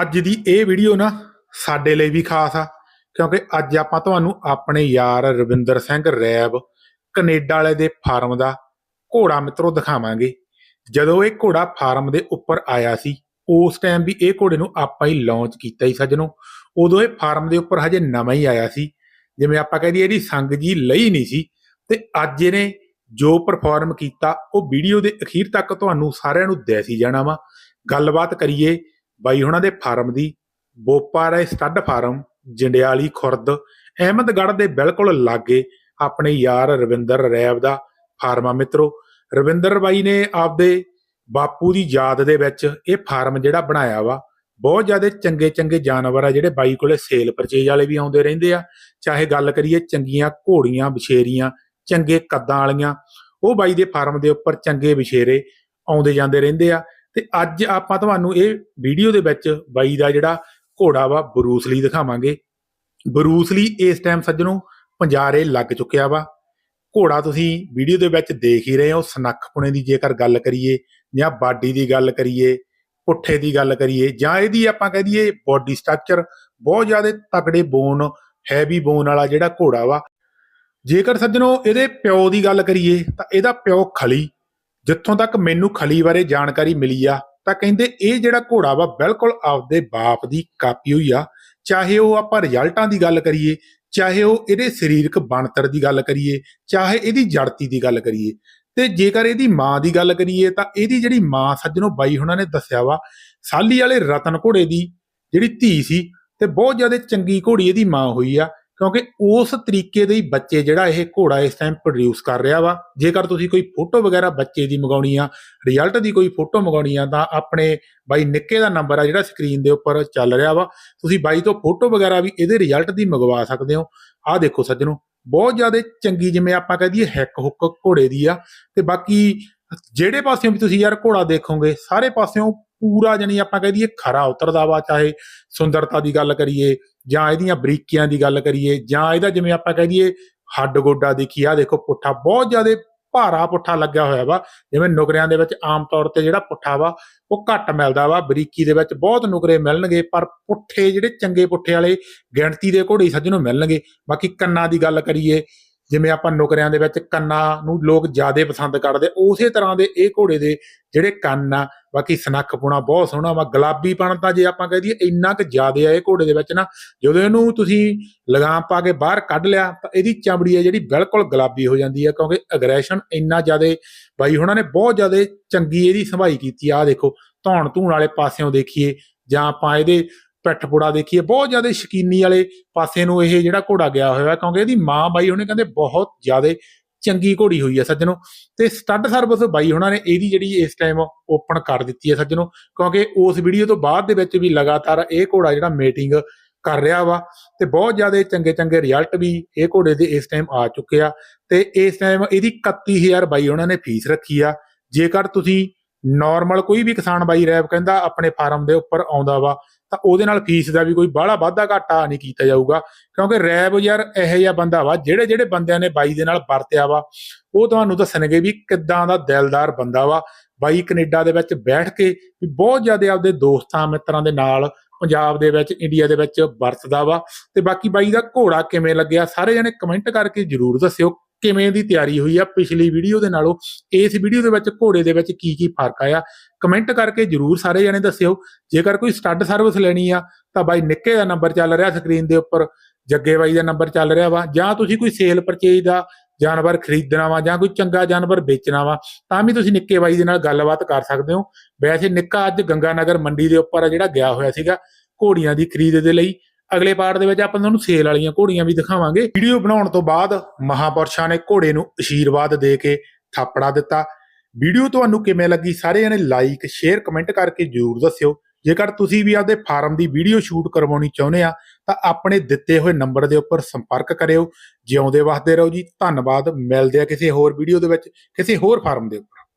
ਅੱਜ ਦੀ ਇਹ ਵੀਡੀਓ ਨਾ ਸਾਡੇ ਲਈ ਵੀ ਖਾਸ ਆ, ਕਿਉਂਕਿ ਅੱਜ ਆਪਾਂ ਤੁਹਾਨੂੰ ਆਪਣੇ ਯਾਰ ਰਵਿੰਦਰ ਸਿੰਘ ਰੈਬ ਕੈਨੇਡਾ ਵਾਲੇ ਦੇ ਫਾਰਮ ਦਾ ਘੋੜਾ ਮਿੱਤਰੋ ਦਿਖਾਵਾਂਗੇ। ਜਦੋਂ ਇਹ ਘੋੜਾ ਫਾਰਮ ਦੇ ਉੱਪਰ ਆਇਆ ਸੀ, ਉਸ ਟਾਈਮ ਵੀ ਇਹ ਘੋੜੇ ਨੂੰ ਆਪਾਂ ਹੀ ਲਾਂਚ ਕੀਤਾ ਸੀ ਸੱਜਣੋ। ਉਦੋਂ ਇਹ ਫਾਰਮ ਦੇ ਉੱਪਰ ਹਜੇ ਨਵਾਂ ਹੀ ਆਇਆ ਸੀ, ਜਿਵੇਂ ਆਪਾਂ ਕਹਿੰਦੇ ਇਹਦੀ ਸੰਗ ਜੀ ਲਈ ਨਹੀਂ ਸੀ, ਤੇ ਅੱਜ ਇਹਨੇ ਜੋ ਪਰਫਾਰਮ ਕੀਤਾ, ਉਹ ਵੀਡੀਓ ਦੇ ਅਖੀਰ ਤੱਕ ਤੁਹਾਨੂੰ ਸਾਰਿਆਂ ਨੂੰ ਦੇਸੀ ਜਾਣਾ ਵਾ। ਗੱਲਬਾਤ ਕਰੀਏ ਬਾਈ ਹੁਣਾਂ ਦੇ ਫਾਰਮ ਦੀ, ਬੋਪਾ ਰਾਏ ਸਟੱਡ ਫਾਰਮ, ਜੰਡਿਆਲੀ ਖੁਰਦ, ਅਹਿਮਦਗੜ੍ਹ ਦੇ ਬਿਲਕੁਲ ਲਾਗੇ ਆਪਣੇ ਯਾਰ ਰਵਿੰਦਰ ਰੈਬ ਦਾ ਫਾਰਮਾ ਮਿੱਤਰੋ। ਰਵਿੰਦਰ ਬਾਈ ਨੇ ਆਪਦੇ ਬਾਪੂ ਦੀ ਯਾਦ ਦੇ ਵਿੱਚ ਇਹ ਫਾਰਮ ਜਿਹੜਾ ਬਣਾਇਆ ਵਾ, ਬਹੁਤ ਜ਼ਿਆਦਾ ਚੰਗੇ ਚੰਗੇ ਜਾਨਵਰ ਆ ਜਿਹੜੇ ਬਾਈ ਕੋਲੇ ਸੇਲ ਪਰਚੇਜ ਵਾਲੇ ਵੀ ਆਉਂਦੇ ਰਹਿੰਦੇ ਆ। ਚਾਹੇ ਗੱਲ ਕਰੀਏ ਚੰਗੀਆਂ ਘੋੜੀਆਂ, ਬਛੇਰੀਆਂ, ਚੰਗੇ ਕੱਦਾਂ ਵਾਲੀਆਂ, ਉਹ ਬਾਈ ਦੇ ਫਾਰਮ ਦੇ ਉੱਪਰ ਚੰਗੇ ਵਿਸ਼ੇਰੇ ਆਉਂਦੇ ਜਾਂਦੇ ਰਹਿੰਦੇ ਆ। ਤੇ ਅੱਜ ਆਪਾਂ ਤੁਹਾਨੂੰ ਇਹ ਵੀਡੀਓ ਦੇ ਵਿੱਚ ਬਾਈ ਦਾ ਜਿਹੜਾ ਘੋੜਾ ਵਾ ਬਰੂਸਲੀ ਦਿਖਾਵਾਂਗੇ। ਬਰੂਸਲੀ ਇਸ ਟਾਈਮ ਸੱਜਣੋ ਪੰਜਾਰੇ ਲੱਗ ਚੁੱਕਿਆ ਵਾ। ਘੋੜਾ ਤੁਸੀਂ ਵੀਡੀਓ ਦੇ ਵਿੱਚ ਦੇਖ ਹੀ ਰਹੇ ਹੋ ਸਨੱਖਪੁਣੇ ਦੀ ਜੇਕਰ ਗੱਲ ਕਰੀਏ ਜਾਂ ਬਾਡੀ ਦੀ ਗੱਲ ਕਰੀਏ, ਪੁੱਠੇ ਦੀ ਗੱਲ ਕਰੀਏ, ਜਾਂ ਇਹਦੀ ਆਪਾਂ ਕਹਿ ਦਈਏ ਬਾਡੀ ਸਟਰਕਚਰ ਬਹੁਤ ਜ਼ਿਆਦਾ ਤਕੜੇ ਬੋਨ ਹੈਵੀ ਬੋਨ ਵਾਲਾ ਜਿਹੜਾ ਘੋੜਾ ਵਾ। ਜੇਕਰ ਸੱਜਣੋ ਇਹਦੇ ਪਿਓ ਦੀ ਗੱਲ ਕਰੀਏ ਤਾਂ ਇਹਦਾ ਪਿਓ ਖਲੀ ਜਿੱਥੋਂ ਤੱਕ ਮੈਨੂੰ ਖਲੀ ਬਾਰੇ ਜਾਣਕਾਰੀ ਮਿਲੀ ਆ, ਤਾਂ ਕਹਿੰਦੇ ਇਹ ਜਿਹੜਾ ਘੋੜਾ ਵਾ ਬਿਲਕੁਲ ਆਪਦੇ ਬਾਪ ਦੀ ਕਾਪੀ ਹੋਈ ਆ, ਚਾਹੇ ਉਹ ਆਪਾਂ ਰਿਜ਼ਲਟਾਂ ਦੀ ਗੱਲ ਕਰੀਏ, ਚਾਹੇ ਉਹ ਇਹਦੇ ਸਰੀਰਕ ਬਣਤਰ ਦੀ ਗੱਲ ਕਰੀਏ, ਚਾਹੇ ਇਹਦੀ ਜੜਤੀ ਦੀ ਗੱਲ ਕਰੀਏ, ਤੇ ਜੇਕਰ ਇਹਦੀ ਮਾਂ ਦੀ ਗੱਲ ਕਰੀਏ ਤਾਂ ਇਹਦੀ ਜਿਹੜੀ ਮਾਂ ਸੱਜਣੋ ਬਾਈ ਹੁਣਾਂ ਨੇ ਦੱਸਿਆ ਵਾ, ਸਾਲੀ ਵਾਲੇ ਰਤਨ ਘੋੜੇ ਦੀ ਜਿਹੜੀ ਧੀ ਸੀ, ਤੇ ਬਹੁਤ ਜ਼ਿਆਦਾ ਚੰਗੀ ਘੋੜੀ ਇਹਦੀ ਮਾਂ ਹੋਈ ਆ ਕਿਉਂਕਿ ਉਸ ਤਰੀਕੇ ਦੇ ਹੀ ਬੱਚੇ ਜਿਹੜਾ ਇਹ ਘੋੜਾ ਇਸ ਟਾਈਮ ਪ੍ਰੋਡਿਊਸ ਕਰ ਰਿਹਾ ਵਾ। ਜੇਕਰ ਤੁਸੀਂ ਕੋਈ ਫੋਟੋ ਵਗੈਰਾ ਬੱਚੇ ਦੀ ਮੰਗਾਉਣੀ ਆ ਰਿਜ਼ਲਟ ਦੀ ਕੋਈ ਫੋਟੋ ਮੰਗਾਉਣੀ ਆ, ਤਾਂ ਆਪਣੇ ਬਾਈ ਨਿੱਕੇ ਦਾ ਨੰਬਰ ਆ ਜਿਹੜਾ ਸਕਰੀਨ ਦੇ ਉੱਪਰ ਚੱਲ ਰਿਹਾ ਵਾ। ਤੁਸੀਂ ਬਾਈ ਤੋਂ ਫੋਟੋ ਵਗੈਰਾ ਵੀ ਇਹਦੇ ਰਿਜ਼ਲਟ ਦੀ ਮੰਗਵਾ ਸਕਦੇ ਹੋ। ਆਹ ਦੇਖੋ ਸੱਜਣੋ, ਬਹੁਤ ਜ਼ਿਆਦਾ ਚੰਗੀ ਜਿਵੇਂ ਆਪਾਂ ਕਹਿ ਦਈਏ ਹੈਕ ਹੁੱਕ ਘੋੜੇ ਦੀ ਆ। ਤੇ ਬਾਕੀ ਜਿਹੜੇ ਪਾਸਿਓਂ ਵੀ ਤੁਸੀਂ ਯਾਰ ਘੋੜਾ ਦੇਖੋਗੇ, ਸਾਰੇ ਪਾਸਿਓਂ ਪੂਰਾ ਜਣੀ ਆਪਾਂ ਕਹਿ ਦਈਏ ਖਰਾ ਉਤਰਦਾ ਵਾ, ਚਾਹੇ ਸੁੰਦਰਤਾ ਦੀ ਗੱਲ ਕਰੀਏ ਜਾਂ ਇਹਦੀਆਂ ਬਰੀਕੀਆਂ ਦੀ ਗੱਲ ਕਰੀਏ, ਜਾਂ ਇਹਦਾ ਜਿਵੇਂ ਆਪਾਂ ਕਹਿ ਦਈਏ ਹੱਡ ਗੋਡਾ ਦੇਖੀ ਆ ਦੇਖੋ ਪੁੱਠਾ, ਬਹੁਤ ਜ਼ਿਆਦਾ ਭਾਰਾ ਪੁੱਠਾ ਲੱਗਿਆ ਹੋਇਆ ਵਾ, ਜਿਵੇਂ ਨੁਕਰਿਆਂ ਦੇ ਵਿੱਚ ਆਮ ਤੌਰ ਤੇ ਜਿਹੜਾ ਪੁੱਠਾ ਵਾ, ਉਹ ਘੱਟ ਮਿਲਦਾ ਵਾ, ਬਰੀਕੀ ਦੇ ਵਿੱਚ ਬਹੁਤ ਨੁਕਰੇ ਮਿਲਣਗੇ, ਪਰ ਪੁੱਠੇ ਜਿਹੜੇ ਚੰਗੇ ਪੁੱਠੇ ਵਾਲੇ ਗਿਣਤੀ ਦੇ ਘੋੜੇ ਸੱਜਣੋਂ ਮਿਲਣਗੇ। ਬਾਕੀ ਕੰਨਾਂ ਦੀ ਗੱਲ ਕਰੀਏ ਜਿਵੇਂ ਆਪਾਂ ਨੁਕਰਿਆਂ ਦੇ ਵਿੱਚ ਕੰਨਾਂ ਨੂੰ ਲੋਕ ਜ਼ਿਆਦਾ ਪਸੰਦ ਕਰਦੇ, ਉਸੇ ਤਰ੍ਹਾਂ ਦੇ ਇਹ ਘੋੜੇ ਦੇ ਜਿਹੜੇ ਕੰਨ ਆ, ਬਾਕੀ ਸਨੱਖਪੁਣਾ ਬਹੁਤ ਸੋਹਣਾ ਵਾ ਗੁਲਾਬੀਪਣ ਤਾਂ ਜੇ ਆਪਾਂ ਕਹਿ ਦਈਏ ਇੰਨਾ ਕੁ ਜ਼ਿਆਦਾ ਆ ਇਹ ਘੋੜੇ ਦੇ ਵਿੱਚ ਨਾ, ਜਦੋਂ ਇਹਨੂੰ ਤੁਸੀਂ ਲਗਾਮ ਪਾ ਕੇ ਬਾਹਰ ਕੱਢ ਲਿਆ, ਤਾਂ ਇਹਦੀ ਚਮੜੀ ਹੈ ਜਿਹੜੀ ਬਿਲਕੁਲ ਗੁਲਾਬੀ ਹੋ ਜਾਂਦੀ ਹੈ ਕਿਉਂਕਿ ਅਗਰੈਸ਼ਨ ਇੰਨਾ ਜ਼ਿਆਦਾ, ਬਾਈ ਹੁਣਾਂ ਨੇ ਬਹੁਤ ਜ਼ਿਆਦਾ ਚੰਗੀ ਇਹਦੀ ਸੰਭਾਈ ਕੀਤੀ ਆ, ਆਹ ਦੇਖੋ ਧੌਣ ਧੂਣ ਵਾਲੇ ਪਾਸਿਓਂ ਦੇਖੀਏ, ਜਾਂ ਆਪਾਂ ਇਹਦੇ ਪਿੱਠ ਪੁੜਾ ਦੇਖੀਏ, ਬਹੁਤ ਜ਼ਿਆਦਾ ਸ਼ਕੀਨੀ ਵਾਲੇ ਪਾਸੇ ਨੂੰ ਇਹ ਜਿਹੜਾ ਘੋੜਾ ਗਿਆ ਹੋਇਆ, ਕਿਉਂਕਿ ਇਹਦੀ ਮਾਂ ਬਾਈ ਉਹਨੇ ਕਹਿੰਦੇ ਬਹੁਤ ਜ਼ਿਆਦਾ ਚੰਗੀ ਘੋੜੀ ਹੋਈ ਹੈ ਸੱਜਣੋ। ਤੇ ਸਟੱਡ ਸਰਵਿਸ ਬਾਈ ਉਹਨਾਂ ਨੇ ਇਹਦੀ ਜਿਹੜੀ ਇਸ ਟਾਈਮ ਓਪਨ ਕਰ ਦਿੱਤੀ ਹੈ ਸੱਜਣੋ, ਕਿਉਂਕਿ ਉਸ ਵੀਡੀਓ ਤੋਂ ਬਾਅਦ ਦੇ ਵਿੱਚ ਵੀ ਲਗਾਤਾਰ ਇਹ ਘੋੜਾ ਜਿਹੜਾ ਮੀਟਿੰਗ ਕਰ ਰਿਹਾ ਵਾ, ਤੇ ਬਹੁਤ ਜ਼ਿਆਦਾ ਚੰਗੇ ਚੰਗੇ ਰਿਜ਼ਲਟ ਵੀ ਇਹ ਘੋੜੇ ਦੇ ਇਸ ਟਾਈਮ ਆ ਚੁੱਕੇ ਆ। ਤੇ ਇਸ ਟਾਈਮ ਇਹਦੀ 31000 ਬਾਈ ਉਹਨਾਂ ਨੇ ਫੀਸ ਰੱਖੀ ਆ। ਜੇਕਰ ਤੁਸੀਂ ਨਾਰਮਲ ਕੋਈ ਵੀ ਕਿਸਾਨ ਬਾਈ ਰੈਪ ਕਹਿੰਦਾ, ਆਪਣੇ ਫਾਰਮ ਦੇ ਉੱਪਰ ਆਉਂਦਾ ਵਾ ਤਾਂ ਉਹਦੇ ਨਾਲ ਫੀਸ ਦਾ ਵੀ ਕੋਈ ਬਾਹਲਾ ਵਾਧਾ ਘਾਟਾ ਨਹੀਂ ਕੀਤਾ ਜਾਊਗਾ। ਕਿਉਂਕਿ ਰੈਬ ਯਾਰ ਇਹੋ ਜਿਹਾ ਬੰਦਾ ਵਾ, ਜਿਹੜੇ ਜਿਹੜੇ ਬੰਦਿਆਂ ਨੇ ਬਾਈ ਦੇ ਨਾਲ ਵਰਤਿਆ ਵਾ, ਉਹ ਤੁਹਾਨੂੰ ਦੱਸਣਗੇ ਵੀ ਕਿੱਦਾਂ ਦਾ ਦਿਲਦਾਰ ਬੰਦਾ ਵਾ। ਬਾਈ ਕੈਨੇਡਾ ਦੇ ਵਿੱਚ ਬੈਠ ਕੇ ਵੀ ਬਹੁਤ ਜ਼ਿਆਦਾ ਆਪਦੇ ਦੋਸਤਾਂ, ਮਿੱਤਰਾਂ ਦੇ ਨਾਲ ਪੰਜਾਬ ਦੇ ਵਿੱਚ, ਇੰਡੀਆ ਦੇ ਵਿੱਚ ਵਰਤਦਾ ਵਾ। ਤੇ ਬਾਕੀ ਬਾਈ ਦਾ ਘੋੜਾ ਕਿਵੇਂ ਲੱਗਿਆ, ਸਾਰੇ ਜਣੇ ਕਮੈਂਟ ਕਰਕੇ ਜਰੂਰ ਦੱਸਿਓ। ਕਿਵੇਂ ਦੀ ਤਿਆਰੀ ਹੋਈ ਆ, ਪਿਛਲੀ ਵੀਡੀਓ ਦੇ ਨਾਲੋਂ, ਇਸ ਵੀਡੀਓ ਦੇ ਵਿੱਚ ਘੋੜੇ ਦੇ ਵਿੱਚ ਕੀ ਕੀ ਫ਼ਰਕ ਆਇਆ ਕਮੈਂਟ ਕਰਕੇ ਜਰੂਰ ਸਾਰੇ ਜਣੇ ਦੱਸਿਓ, ਜੇਕਰ ਕੋਈ ਸਟੱਡ ਸਰਵਿਸ ਲੈਣੀ ਆ, ਤਾਂ ਬਾਈ ਨਿੱਕੇ ਦਾ ਨੰਬਰ ਚੱਲ ਰਿਹਾ ਸਕਰੀਨ ਦੇ ਉੱਪਰ, ਜੱਗੇ ਬਾਈ ਦਾ ਨੰਬਰ ਚੱਲ ਰਿਹਾ ਵਾ, ਜਾਂ ਤੁਸੀਂ ਕੋਈ ਸੇਲ ਪਰਚੇਜ ਦਾ ਜਾਨਵਰ ਖਰੀਦਣਾ ਵਾ, ਜਾਂ ਕੋਈ ਚੰਗਾ ਜਾਨਵਰ ਵੇਚਣਾ ਵਾ, ਤਾਂ ਵੀ ਤੁਸੀਂ ਨਿੱਕੇ ਬਾਈ ਦੇ ਨਾਲ ਗੱਲਬਾਤ ਕਰ ਸਕਦੇ ਹੋ। ਵੈਸੇ ਨਿੱਕਾ ਅੱਜ ਗੰਗਾਨਗਰ ਮੰਡੀ ਦੇ ਉੱਪਰ ਆ ਜਿਹੜਾ ਗਿਆ ਹੋਇਆ ਸੀਗਾ, ਘੋੜੀਆਂ ਦੀ ਖਰੀਦ ਦੇ ਲਈ ਅਗਲੇ ਪਾਰਟ ਦੇ ਵਿੱਚ ਆਪਾਂ ਤੁਹਾਨੂੰ ਸੇਲ ਵਾਲੀਆਂ ਘੋੜੀਆਂ ਵੀ ਦਿਖਾਵਾਂਗੇ। ਵੀਡੀਓ ਬਣਾਉਣ ਤੋਂ ਬਾਅਦ ਮਹਾਪੁਰਸ਼ਾਂ ਨੇ ਘੋੜੇ ਨੂੰ ਅਸ਼ੀਰਵਾਦ ਦੇ ਕੇ ਥਾਪੜਾ ਦਿੱਤਾ। ਵੀਡੀਓ ਤੁਹਾਨੂੰ ਕਿਵੇਂ ਲੱਗੀ ਸਾਰੇ ਜਣੇ ਲਾਈਕ ਸ਼ੇਅਰ ਕਮੈਂਟ ਕਰਕੇ ਜਰੂਰ ਦੱਸਿਓ। ਜੇਕਰ ਤੁਸੀਂ ਵੀ ਆਪਦੇ ਫਾਰਮ ਦੀ ਵੀਡੀਓ ਸ਼ੂਟ ਕਰਵਾਉਣੀ ਚਾਹੁੰਦੇ ਆ, ਤਾਂ ਆਪਣੇ ਦਿੱਤੇ ਹੋਏ ਨੰਬਰ ਦੇ ਉੱਪਰ ਸੰਪਰਕ ਕਰਿਓ। ਜਿਉਂਦੇ ਵਸਦੇ ਰਹੋ ਜੀ। ਧੰਨਵਾਦ। ਮਿਲਦੇ ਆ ਕਿਸੇ ਹੋਰ ਵੀਡੀਓ ਦੇ ਵਿੱਚ, ਕਿਸੇ ਹੋਰ ਫਾਰਮ ਦੇ ਉੱਪਰ।